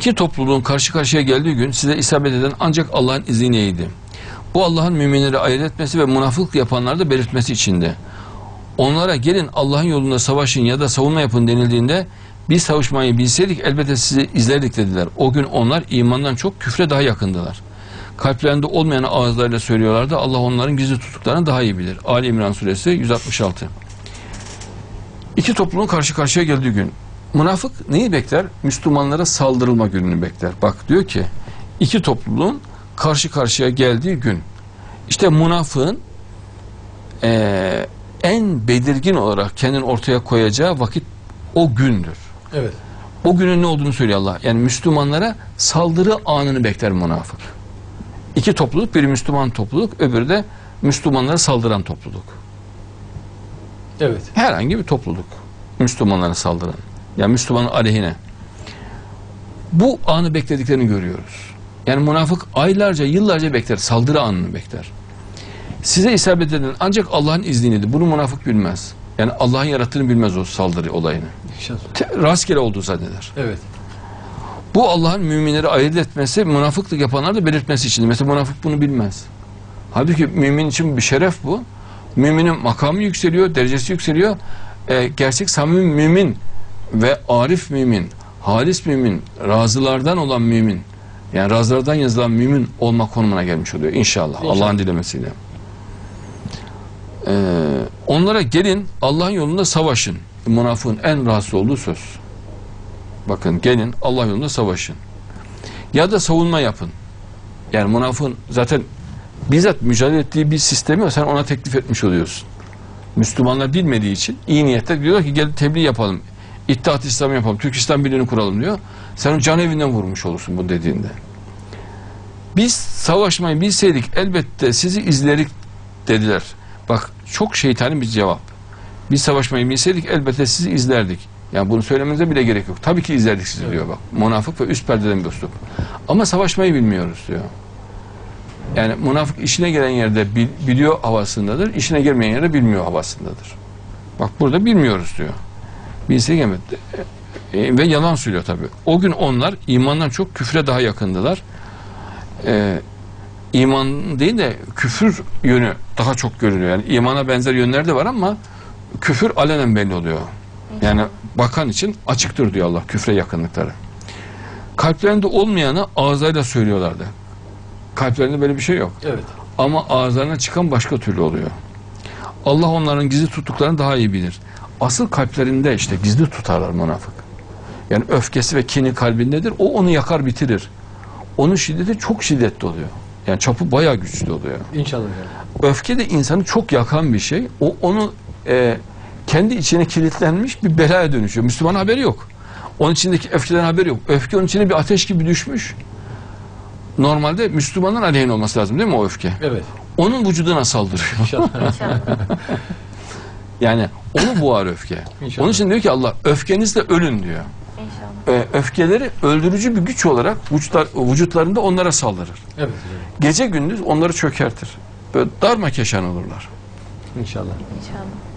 İki topluluğun karşı karşıya geldiği gün size isabet eden ancak Allah'ın izniydi. Bu Allah'ın müminleri ayırt etmesi ve münafıklık yapanları da belirtmesi içindi. Onlara gelin Allah'ın yolunda savaşın ya da savunma yapın denildiğinde biz savaşmayı bilseydik elbette sizi izlerdik dediler. O gün onlar imandan çok küfre daha yakındılar. Kalplerinde olmayan ağızlarıyla söylüyorlardı. Allah onların gizli tuttuklarını daha iyi bilir. Ali İmran suresi 166. İki topluluğun karşı karşıya geldiği gün. Münafık neyi bekler? Müslümanlara saldırılma gününü bekler. Bak diyor ki iki topluluğun karşı karşıya geldiği gün. İşte münafığın eee, en belirgin olarak kendini ortaya koyacağı vakit o gündür. Evet. O günün ne olduğunu söylüyor Allah. Yani Müslümanlara saldırı anını bekler münafık. İki topluluk, biri Müslüman topluluk, öbürü de Müslümanlara saldıran topluluk. Evet. Herhangi bir topluluk. Müslümanlara saldıran. Yani Müslümanın aleyhine. Bu anı beklediklerini görüyoruz. Yani münafık aylarca, yıllarca bekler. Saldırı anını bekler. Size isabet eden ancak Allah'ın izniydi. Bunu münafık bilmez. Yani Allah'ın yarattığını bilmez o saldırı olayını. İnşallah. Te- Rastgele olduğu zanneder. Evet. Bu Allah'ın müminleri ayırt etmesi, münafıklık yapanlar da belirtmesi için. Mesela münafık bunu bilmez. Halbuki mümin için bir şeref bu. Müminin makamı yükseliyor, derecesi yükseliyor. Ee, gerçek samimi mümin ve arif mümin, halis mümin, razılardan olan mümin, yani razılardan yazılan mümin olma konumuna gelmiş oluyor inşallah, İnşallah. Allah'ın dilemesiyle. Ee, onlara gelin Allah'ın yolunda savaşın. Münafığın en rahatsız olduğu söz. Bakın gelin Allah yolunda savaşın. Ya da savunma yapın. Yani münafığın zaten bizzat mücadele ettiği bir sistemi sen ona teklif etmiş oluyorsun. Müslümanlar bilmediği için iyi niyetle diyorlar ki gel tebliğ yapalım. İttihat İslam yapalım. Türk İslam Birliği'ni kuralım diyor. Sen can evinden vurmuş olursun bu dediğinde. Biz savaşmayı bilseydik elbette sizi izlerik dediler. Bak çok şeytani bir cevap. Biz savaşmayı bilseydik elbette sizi izlerdik. Yani bunu söylememize bile gerek yok. Tabii ki izlerdik sizi diyor bak. Münafık ve üst perdeden bir üslup. Ama savaşmayı bilmiyoruz diyor. Yani münafık işine gelen yerde bil- biliyor havasındadır, işine gelmeyen yerde bilmiyor havasındadır. Bak burada bilmiyoruz diyor. Bilsek evet. E, ve yalan söylüyor tabii. O gün onlar imandan çok küfre daha yakındılar. E, iman değil de küfür yönü daha çok görülüyor. Yani imana benzer yönler de var ama küfür alenen belli oluyor. Yani bakan için açıktır diyor Allah küfre yakınlıkları. Kalplerinde olmayanı ağızlarıyla söylüyorlardı. Kalplerinde böyle bir şey yok. Evet. Ama ağızlarına çıkan başka türlü oluyor. Allah onların gizli tuttuklarını daha iyi bilir. Asıl kalplerinde işte gizli tutarlar münafık. Yani öfkesi ve kini kalbindedir. O onu yakar bitirir. Onun şiddeti çok şiddetli oluyor. Yani çapı bayağı güçlü oluyor. İnşallah. hocam. Öfke de insanı çok yakan bir şey. O onu e, kendi içine kilitlenmiş bir belaya dönüşüyor. Müslüman haberi yok. Onun içindeki öfkeden haberi yok. Öfke onun içine bir ateş gibi düşmüş. Normalde Müslümanın aleyhine olması lazım değil mi o öfke? Evet. Onun vücuduna saldırıyor. İnşallah. Yani onu boğar öfke. İnşallah. Onun için diyor ki Allah öfkenizle ölün diyor. İnşallah. Ee, öfkeleri öldürücü bir güç olarak vücutlar, vücutlarında onlara saldırır. evet. hocam. Gece gündüz onları çökertir. Böyle darma keşan olurlar. İnşallah. İnşallah.